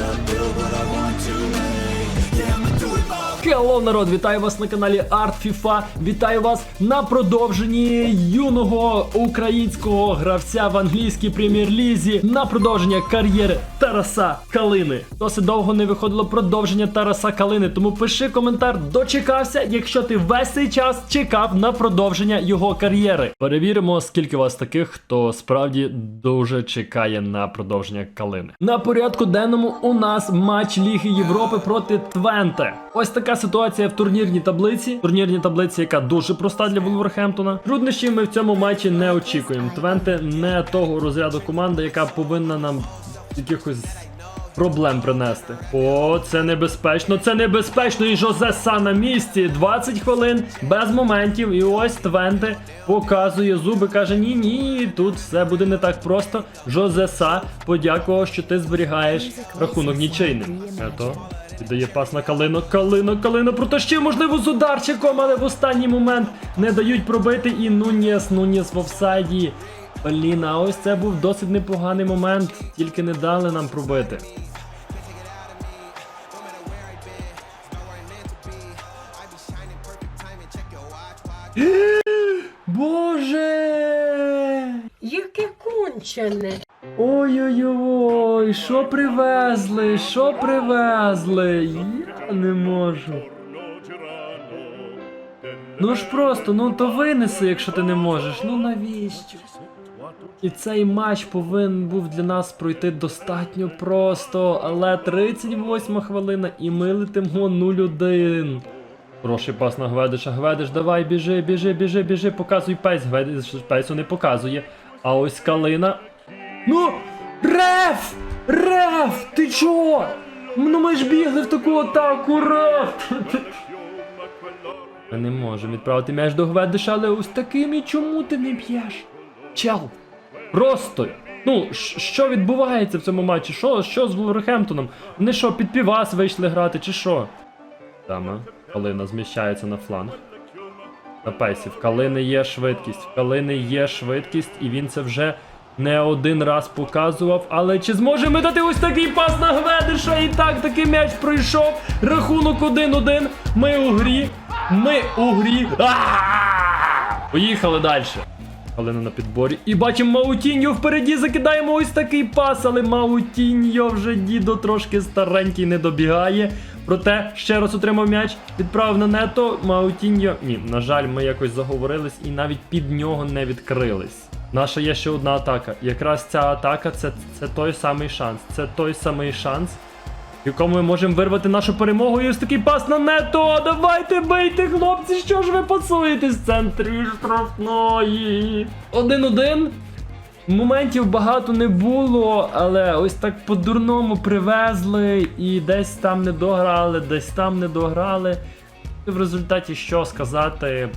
up Хелло, народ! Вітаю вас на каналі Art FIFA. Вітаю вас на продовженні юного українського гравця в англійській прем'єр-лізі на продовження кар'єри Тараса Калини. Досить довго не виходило продовження Тараса Калини, тому пиши коментар, дочекався, якщо ти весь цей час чекав на продовження його кар'єри. Перевіримо, скільки вас таких, хто справді дуже чекає на продовження Калини. На порядку денному у нас матч Ліги Європи проти Твенте. Ось така ситуація в турнірній таблиці. Турнірній таблиці, яка дуже проста для Вулверхемптона. Труднощів ми в цьому матчі не очікуємо. Твенте не того розряду команди, яка повинна нам якихось проблем принести. О, це небезпечно, це небезпечно. І Жозе Са на місці. 20 хвилин без моментів. І ось Твенте показує зуби, каже: ні, ні, тут все буде не так просто. Жозе Са подякував, що ти зберігаєш рахунок нічийним. Віддає пас на калино, калино, калино протащив, можливо, з ударчиком, але в останній момент не дають пробити. І Нуніс, Нуніс в офсайді. Блін, а ось це був досить непоганий момент, тільки не дали нам пробити. Боже! Яке кончене. Ой-ой-ой, що привезли? Що привезли? Я не можу. Ну ж просто, ну то винеси, якщо ти не можеш. Ну навіщо? І цей матч повинен був для нас пройти достатньо просто, але 38 хвилина і ми летимо 0-1. Хороший пас на Гведиша. Гведиш, давай, біжи, біжи, біжи, біжи, показуй пейс. Гведиш пейсу не показує. А ось калина. Ну! Реф! Реф! Ти чого? Ну ми ж бігли в таку атаку, реф! Ми не можемо відправити м'яч до Гведиша, але ось таким і чому ти не б'єш? Чел! Просто! Ну, що відбувається в цьому матчі? Що, що з Вулверхемптоном? Вони що, під півас вийшли грати, чи що? Дама, Калина зміщається на фланг. На пейсі. В Калини є швидкість. В Калини є швидкість, і він це вже не один раз показував. Але чи зможе ми дати ось такий пас на Гведиша? І так таки м'яч пройшов. Рахунок 1-1. Ми у грі. Ми у грі. Поїхали далі. Калина на підборі. І бачимо Маутіньо впереді. Закидаємо ось такий пас, але Маутіньо вже дідо трошки старенький не добігає. Проте ще раз отримав м'яч, відправив на нето. Маутіньо. Ні, на жаль, ми якось заговорились і навіть під нього не відкрились. Наша є ще одна атака. Якраз ця атака це, це той самий шанс. Це той самий шанс, в якому ми можемо вирвати нашу перемогу. І ось такий пас на нето. Давайте бийте, хлопці, що ж ви пасуєте з центрі штрафної. Один-один. Моментів багато не було, але ось так по-дурному привезли і десь там не дограли, десь там не дограли. І в результаті що сказати,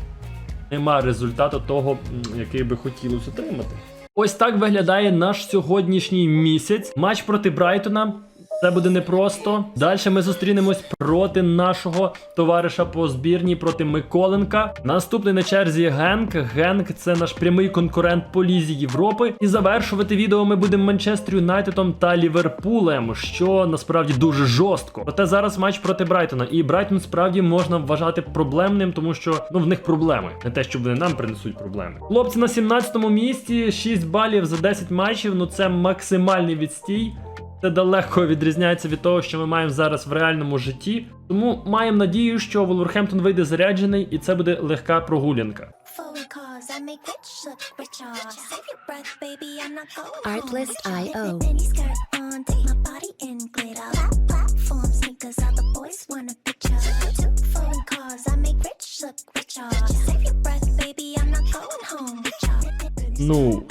нема результату того, який би хотілося отримати. Ось так виглядає наш сьогоднішній місяць. Матч проти Брайтона. Це буде непросто. Далі ми зустрінемось проти нашого товариша по збірній проти Миколенка. Наступний на черзі Генк. Генк це наш прямий конкурент по лізі Європи. І завершувати відео ми будемо Манчестер Юнайтедом та Ліверпулем, що насправді дуже жорстко. Проте зараз матч проти Брайтона. І Брайтон справді можна вважати проблемним, тому що ну в них проблеми. Не те, що вони нам принесуть проблеми. Хлопці на 17-му місці, 6 балів за 10 матчів. Ну це максимальний відстій. Це далеко відрізняється від того, що ми маємо зараз в реальному житті. Тому маємо надію, що Вулверхемптон вийде заряджений, і це буде легка прогулянка. Ну,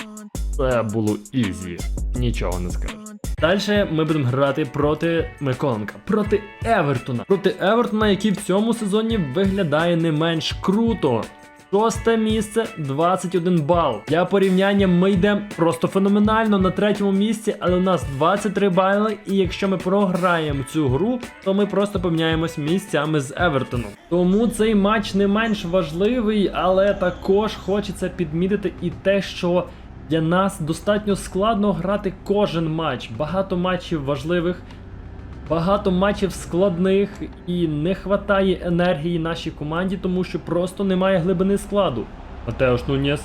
це було ізі. Нічого не скажу. Далі ми будемо грати проти Миколенка, проти Евертона. Проти Евертона, який в цьому сезоні виглядає не менш круто. Шосте місце 21 бал. Для порівняння ми йдемо просто феноменально на третьому місці, але у нас 23 бали. І якщо ми програємо цю гру, то ми просто поміняємось місцями з Евертоном. Тому цей матч не менш важливий, але також хочеться підмітити і те, що для нас достатньо складно грати кожен матч. Багато матчів важливих Багато матчів складних і не хватає енергії нашій команді, тому що просто немає глибини складу. Матеош Нунєс.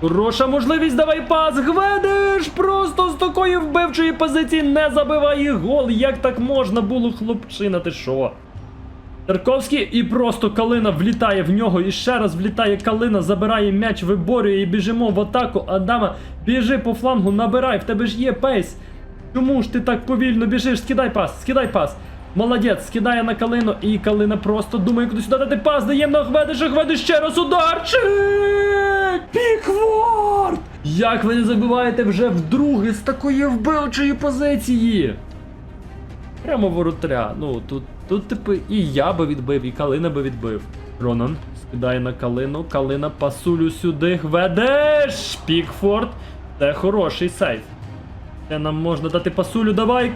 Хороша можливість, давай пас. Гведеш! Просто з такої вбивчої позиції не забиває гол. Як так можна було, хлопчина, ти що? Тарковський і просто Калина влітає в нього і ще раз влітає Калина, забирає м'яч, виборює і біжимо в атаку. Адама, біжи по флангу, набирай, в тебе ж є пейс. Чому ж ти так повільно біжиш? Скидай пас, скидай пас. Молодець, скидає на Калину, і Калина просто думає, куди сюди дати пас, дає на Гведиша, Гведиш ще раз ударчик! Пікворд! Як ви не забиваєте вже вдруге з такої вбивчої позиції? Прямо воротаря. Ну тут, тут типу і я би відбив, і Калина би відбив. Ронан скидає на Калину. Калина пасулю сюди. Гведеш! Пікфорд. Це хороший сейф. Це нам можна дати пасулю. Давай!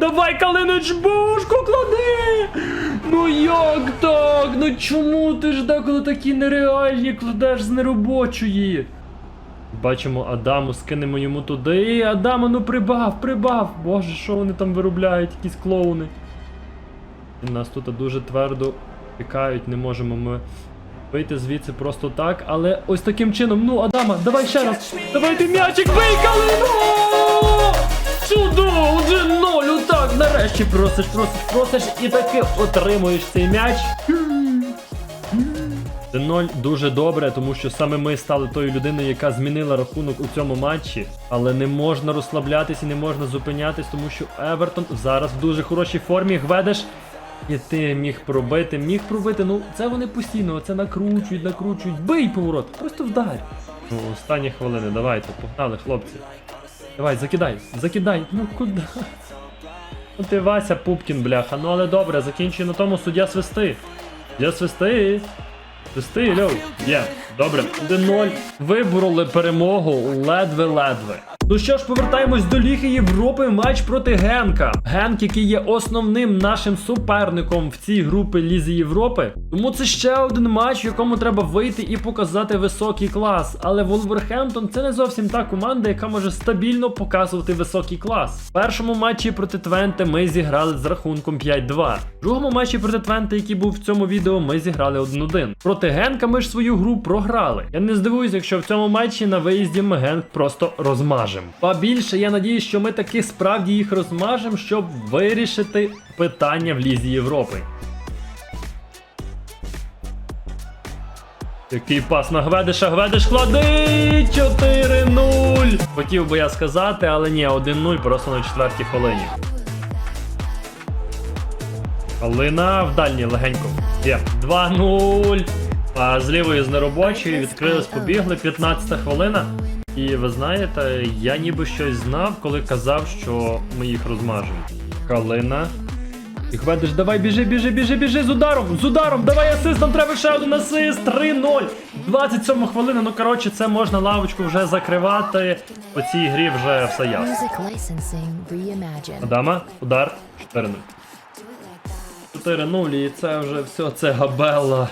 Давай, Калинич, бушку клади! Ну як так? Ну чому ти ж деколи такі нереальні кладеш з неробочої? Бачимо Адаму, скинемо йому туди. Адама, ну прибав, прибав. Боже, що вони там виробляють, якісь клоуни. Нас тут дуже твердо пікають, не можемо ми вийти звідси просто так. Але ось таким чином, ну, Адама, давай ще раз. Давай ти м'ячик викали! Ну! Чудово! 1-0, так, нарешті просиш, просиш, просиш і таки отримуєш цей м'яч. 1-0 дуже добре, тому що саме ми стали тою людиною, яка змінила рахунок у цьому матчі. Але не можна розслаблятись і не можна зупинятись, тому що Евертон зараз в дуже хорошій формі. Гведеш. І ти міг пробити, міг пробити. Ну це вони постійно, це накручують, накручують. Бий поворот, просто вдарь. Ну, останні хвилини, давайте, погнали, хлопці. Давай, закидай, закидай. Ну куди? Ну ти Вася Пупкін, бляха. Ну але добре, закінчує на тому суддя свисти. Я свисти. Свисти, льов. Є, добре. 1-0. Вибороли перемогу ледве-ледве. Ну що ж, повертаємось до Ліги Європи. Матч проти Генка. Генк, який є основним нашим суперником в цій групі Лізі Європи. Тому це ще один матч, в якому треба вийти і показати високий клас. Але Волверхемптон це не зовсім та команда, яка може стабільно показувати високий клас. В першому матчі проти Твенте ми зіграли з рахунком 5-2. В другому матчі проти Твенте, який був в цьому відео, ми зіграли 1-1. Проти Генка ми ж свою гру програли. Я не здивуюсь, якщо в цьому матчі на виїзді ми Генк просто розмажемо. Ба більше, я надіюсь, що ми таки справді їх розмажемо, щоб вирішити питання в Лізі Європи. Який пас на Гведиша, Гведиш клади 4-0. Хотів би я сказати, але ні, 1-0 просто на четвертій хвилині. Алина в дальній легенько. Є. 2-0. А з лівої з неробочої відкрились, побігли. 15 хвилина. І ви знаєте, я ніби щось знав, коли казав, що ми їх розмажемо. Калина. І Гведиш, давай біжи, біжи, біжи, біжи з ударом, з ударом, давай асист, нам треба ще один асист, 3-0. 27 хвилина, ну коротше, це можна лавочку вже закривати. По цій грі вже все ясно. Адама, удар, 4-0. 4-0, і це вже все, це габела.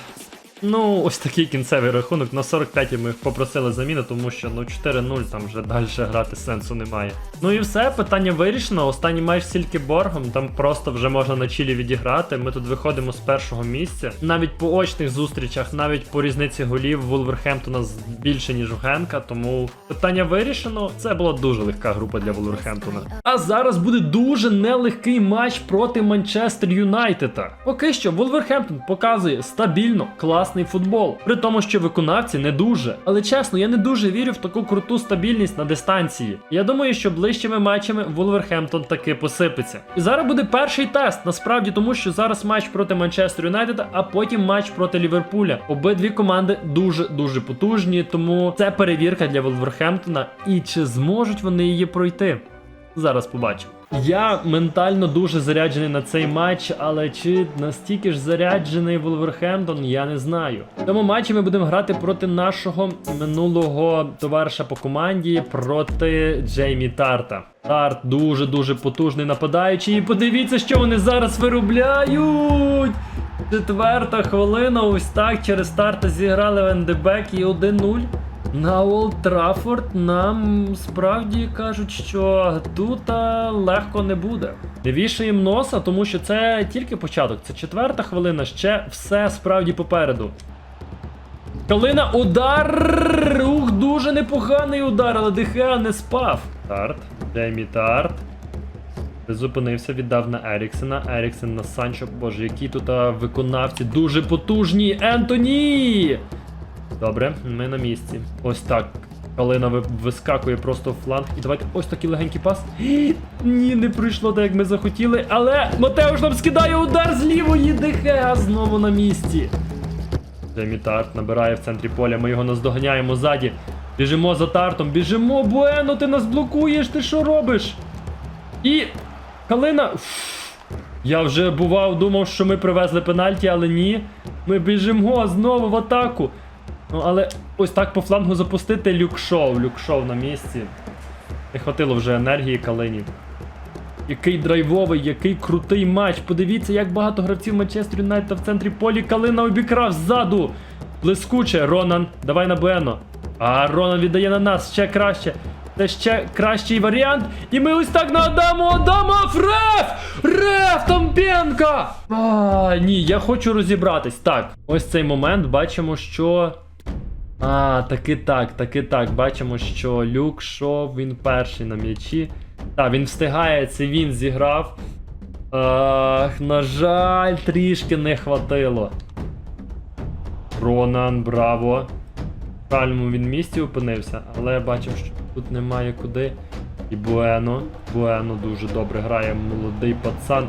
Ну, ось такий кінцевий рахунок. На 45-й ми попросили заміну, тому що ну 4-0 там вже далі грати сенсу немає. Ну і все, питання вирішено. Останній матч з Сількіборгом, там просто вже можна на чілі відіграти. Ми тут виходимо з першого місця. Навіть по очних зустрічах, навіть по різниці голів Вулверхемптона більше, ніж у Генка. Тому питання вирішено. Це була дуже легка група для Вулверхемптона. А зараз буде дуже нелегкий матч проти Манчестер Юнайтеда. Поки що Вулверхемптон показує стабільно класний футбол, при тому, що виконавці не дуже. Але чесно, я не дуже вірю в таку круту стабільність на дистанції. Я думаю, що ближчими матчами Вулверхемптон таки посипеться. І зараз буде перший тест, насправді, тому що зараз матч проти Манчестер Юнайтеда, а потім матч проти Ліверпуля. Обидві команди дуже дуже потужні, тому це перевірка для Вулверхемптона. І чи зможуть вони її пройти? Зараз побачимо. Я ментально дуже заряджений на цей матч, але чи настільки ж заряджений Вулверхемптон, я не знаю. В цьому матчі ми будемо грати проти нашого минулого товариша по команді проти Джеймі Тарта. Тарт дуже дуже потужний нападаючий. І подивіться, що вони зараз виробляють. Четверта хвилина, ось так через старта зіграли в ендебек і 1-0. На Олд Траффорд нам справді кажуть, що тут легко не буде. Не носа, тому що це тільки початок. Це четверта хвилина, ще все справді попереду. Калина, удар! Ух, дуже непоганий удар, але Дехеа не спав. Тарт, Джеймі Тарт. Зупинився, віддав на Еріксена. Еріксен на Санчо. Боже, які тут виконавці дуже потужні. Ентоні! Добре, ми на місці. Ось так. Калина вискакує просто в фланг. І давайте ось такий легенький пас. Ні, не прийшло так, як ми захотіли. Але Матеуш нам скидає удар з лівої Дехеа знову на місці. Джеймі Тарт набирає в центрі поля, ми його наздоганяємо ззаді. Біжимо за тартом, біжимо, Буено, ти нас блокуєш, ти що робиш? І. Калина. Я вже бував, думав, що ми привезли пенальті, але ні. Ми біжимо знову в атаку. Ну, але ось так по флангу запустити люкшоу. Люкшоу на місці. Не хватило вже енергії Калині. Який драйвовий, який крутий матч. Подивіться, як багато гравців Манчестер Юнайтед в центрі полі Калина обікрав ззаду. Блискуче, Ронан, давай на Буено. А Ронан віддає на нас ще краще. Це ще кращий варіант. І ми ось так на Адаму Адама Реф! Реф Тампенка! А, ні, я хочу розібратись. Так, ось цей момент бачимо, що. А, таки так, таки так. Бачимо, що Люк Шов, він перший на м'ячі. Так, він встигає, це він зіграв. Ах, на жаль, трішки не хватило. Ронан, браво. В правильному він місці опинився, але бачив, що тут немає куди. І Буено. Буено дуже добре грає, молодий пацан.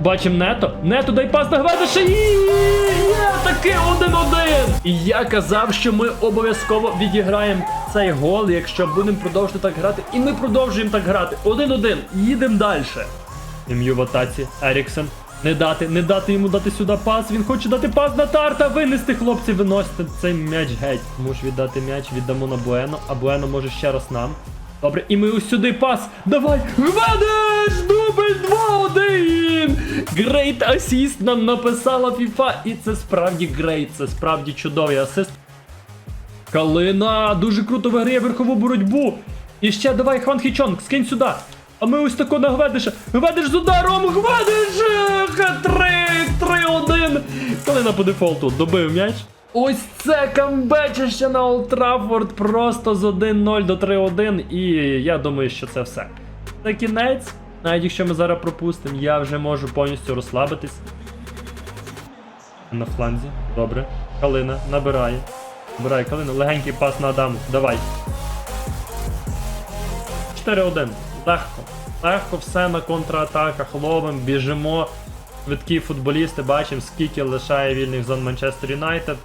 Бачим нето. Нето дай пас на Гведиша. Є таки один-один. І я казав, що ми обов'язково відіграємо цей гол, якщо будемо продовжувати так грати. І ми продовжуємо так грати. Один-один. Їдемо далі. Ім'ю в атаці. Еріксен. Не дати, не дати йому дати сюди пас. Він хоче дати пас на тарта. Винести хлопці, виносити цей м'яч геть. Можеш віддати м'яч, віддамо на Буено, а Буено може ще раз нам. Добре, і ми ось сюди пас. Давай! Ведеш! Дубль 2-1! Грейт асіст нам написала FIFA. І це справді грейт, це справді чудовий асист. Калина дуже круто виграє верхову боротьбу. І ще давай, Хван Хічонг, скинь сюди. А ми ось тако на Гведиша. Гведиш з ударом! Гведиш! Хет-трик! 3-1! Калина по дефолту добив м'яч. Ось це камбечище на Олд Траффорд просто з 1-0 до 3-1. І я думаю, що це все. Це кінець. Навіть якщо ми зараз пропустимо, я вже можу повністю розслабитись. На фланзі. Добре. Калина набирає. Набирає Калина. Легенький пас на Адаму. Давай. 4-1. Легко. Легко все на контратаках. Ловим, біжимо. Швидкі футболісти, бачимо, скільки лишає вільних зон Манчестер Юнайтед.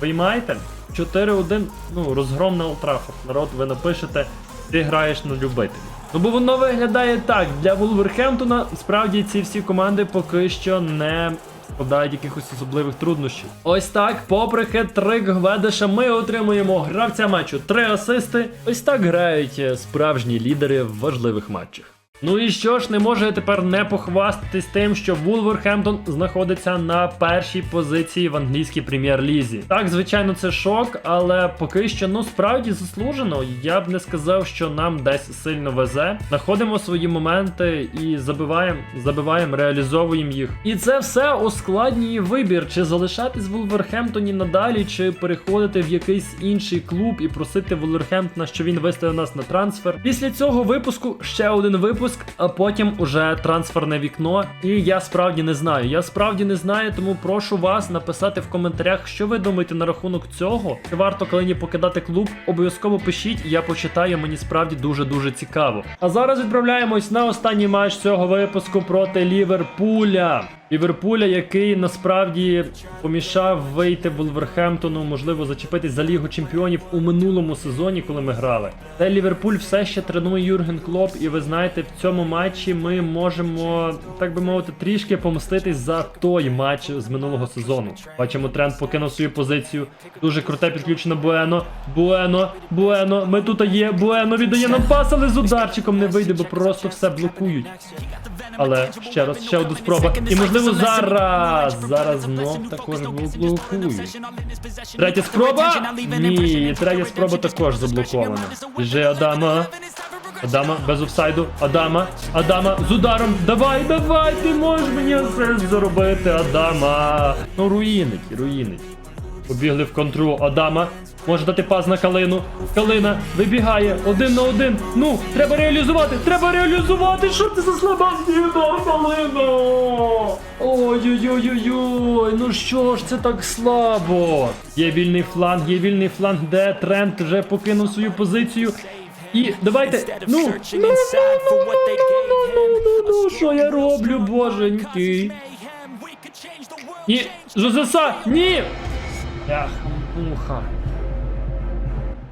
Виймайте. 4-1, ну, розгром на Олд Траффорд. Народ, ви напишете, ти граєш на любителів. Ну бо воно виглядає так. Для Вулверхемптона справді ці всі команди поки що не складають якихось особливих труднощів. Ось так, попри хет-трик Гведеша, ми отримуємо гравця матчу три асисти. Ось так грають е, справжні лідери в важливих матчах. Ну і що ж, не можу я тепер не похвастатись тим, що Вулверхемптон знаходиться на першій позиції в англійській прем'єр-лізі. Так, звичайно, це шок, але поки що ну справді заслужено. Я б не сказав, що нам десь сильно везе. Знаходимо свої моменти і забиваємо, забиваємо, реалізовуємо їх. І це все ускладнює вибір, чи залишатись в Вулверхемптоні надалі, чи переходити в якийсь інший клуб і просити Вулверхемптона, що він виставив нас на трансфер. Після цього випуску ще один випуск, а потім уже трансферне вікно. І я справді не знаю. Я справді не знаю, тому прошу вас написати в коментарях, що ви думаєте на рахунок цього. Чи варто Калині покидати клуб? Обов'язково пишіть, я почитаю. Мені справді дуже дуже цікаво. А зараз відправляємось на останній матч цього випуску проти Ліверпуля. Ліверпуля, який насправді помішав вийти Вулверхемптону, можливо, зачепитись за Лігу Чемпіонів у минулому сезоні, коли ми грали. Це Ліверпуль все ще тренує Юрген Клоп, і ви знаєте, в цьому матчі ми можемо, так би мовити, трішки помститись за той матч з минулого сезону. Бачимо, тренд покинув свою позицію. Дуже круте підключено Буено. Буено, Буено, ми тут є. Буено віддає нам пас, але з ударчиком не вийде, бо просто все блокують. Але ще раз, ще одна спроба. І можливо зараз. Зараз знов також блокують. Третя спроба? Ні, третя спроба також заблокована. Біжи Адама. Адама без офсайду. Адама. Адама з ударом. Давай, давай, ти можеш мені асист заробити, Адама. Ну, руїники, руїники. Побігли в контру Адама. Може дати паз на калину. Калина вибігає один на один. Ну, треба реалізувати! Треба реалізувати! Що ти за слаба зміна, калина? Ой-ой-ой-ой-ой! Ну що ж це так слабо? Є вільний фланг, є вільний фланг, де Тренд вже покинув свою позицію. І давайте. Ну, ну, ну, ну, ну, ну, ну, ну, що я роблю, боженький? Ні, Жозеса, ні! Ах, муха.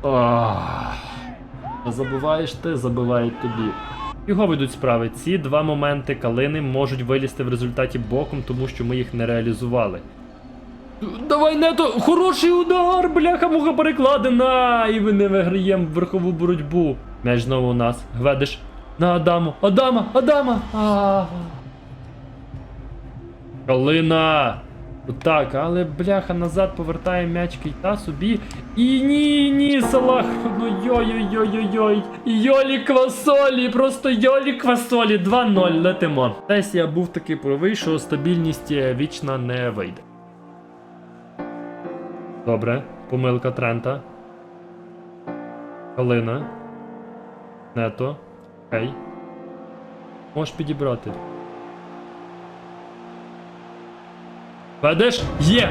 Ах. Забуваєш ти, забивають тобі. Його ведуть справи. Ці два моменти калини можуть вилізти в результаті боком, тому що ми їх не реалізували. Давай нето, хороший удар, бляха муха перекладена, і ми не виграємо верхову боротьбу. М'яч знову у нас. Гведиш на Адаму. Адама, Адама. А. Калина. Так, але бляха назад повертає м'яч Кейта собі. І ні, ні, Салах. Ну йой-йой-йой-йой. Йолі квасолі, просто йолі квасолі. 2-0, летимо. Десь я був таки правий, що стабільність е, вічна не вийде. Добре, помилка Трента. Калина. Нето. Окей. Можеш підібрати. Ведеш? Є!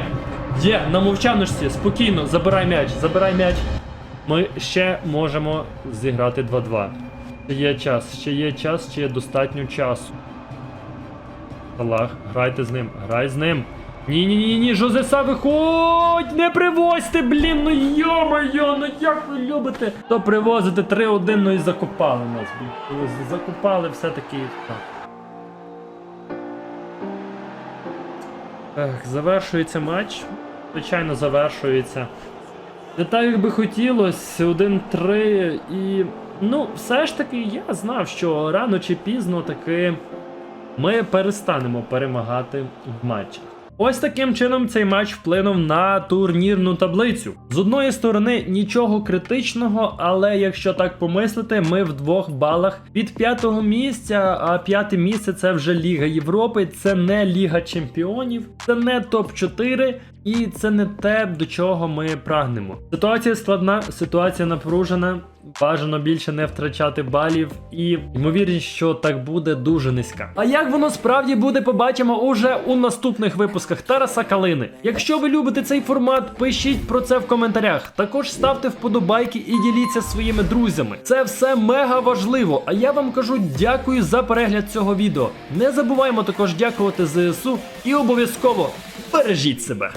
Є! На мовчаночці, спокійно, забирай м'яч, забирай м'яч. Ми ще можемо зіграти 2-2. Ще є час, ще є час, ще є достатньо часу. Салах, грайте з ним, грай з ним. Ні, ні, Жозеса, виходь! Не привозьте, блін, ну йо-моє, ну як ви любите? То привозите 3-1, ну і закопали нас. Закопали все-таки. Ех, завершується матч. Звичайно, завершується. Не так, як би хотілося, 1-3. І. Ну, все ж таки, я знав, що рано чи пізно таки ми перестанемо перемагати в матчах. Ось таким чином цей матч вплинув на турнірну таблицю. З одної сторони, нічого критичного, але якщо так помислити, ми в двох балах від п'ятого місця, а п'яте місце це вже Ліга Європи, це не Ліга Чемпіонів, це не топ-4. І це не те, до чого ми прагнемо. Ситуація складна, ситуація напружена. Бажано більше не втрачати балів, і ймовірність, що так буде дуже низька. А як воно справді буде, побачимо уже у наступних випусках Тараса Калини. Якщо ви любите цей формат, пишіть про це в коментарях. Також ставте вподобайки і діліться своїми друзями. Це все мега важливо. А я вам кажу дякую за перегляд цього відео. Не забуваємо також дякувати ЗСУ і обов'язково бережіть себе.